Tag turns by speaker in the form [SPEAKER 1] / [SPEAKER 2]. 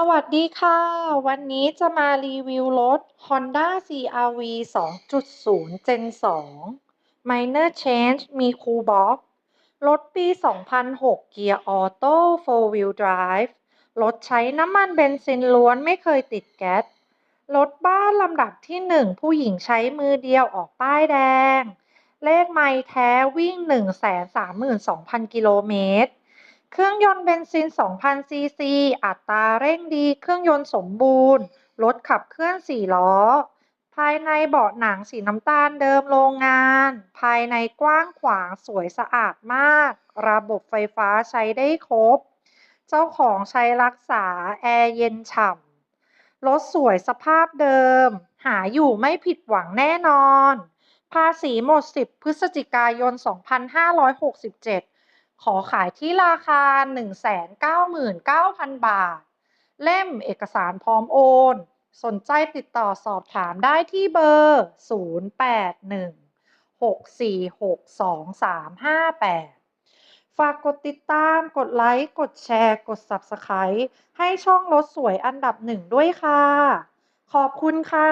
[SPEAKER 1] สวัสดีค่ะ วันนี้จะมารีวิวรถ Honda CR-V 2.0 Gen 2 Minor Change มี Cool Box รถปี 2006 เกียร์ออโต้ 4 Wheel Drive รถใช้น้ำมันเบนซินล้วนไม่เคยติดแก๊ส รถบ้านลำดับที่ 1 ผู้หญิงใช้มือเดียวออกป้ายแดง เลขไมล์แท้วิ่ง 132,000 กิโลเมตร เครื่องยนต์เบนซิน 2,000 ซีซี อัตราเร่งดี เครื่องยนต์สมบูรณ์ รถขับเคลื่อน 4 ล้อ ภายในเบาะหนังสีน้ำตาลเดิมโรงงาน ภายในกว้างขวางสวยสะอาดมาก ระบบไฟฟ้าใช้ได้ครบ เจ้าของใช้รักษา แอร์เย็นฉ่ำ รถสวยสภาพเดิม หาอยู่ไม่ผิดหวังแน่นอน ภาษีหมด 10 พฤศจิกายน 2567 ขอขายที่ราคา 199,000 บาท เล่มเอกสารพร้อมโอน สนใจติดต่อสอบถามได้ที่เบอร์ 0816462358 ฝากกดติดตาม กดไลค์ กดแชร์ กด Subscribe ให้ช่องรถสวยอันดับหนึ่งด้วยค่ะ ขอบคุณค่ะ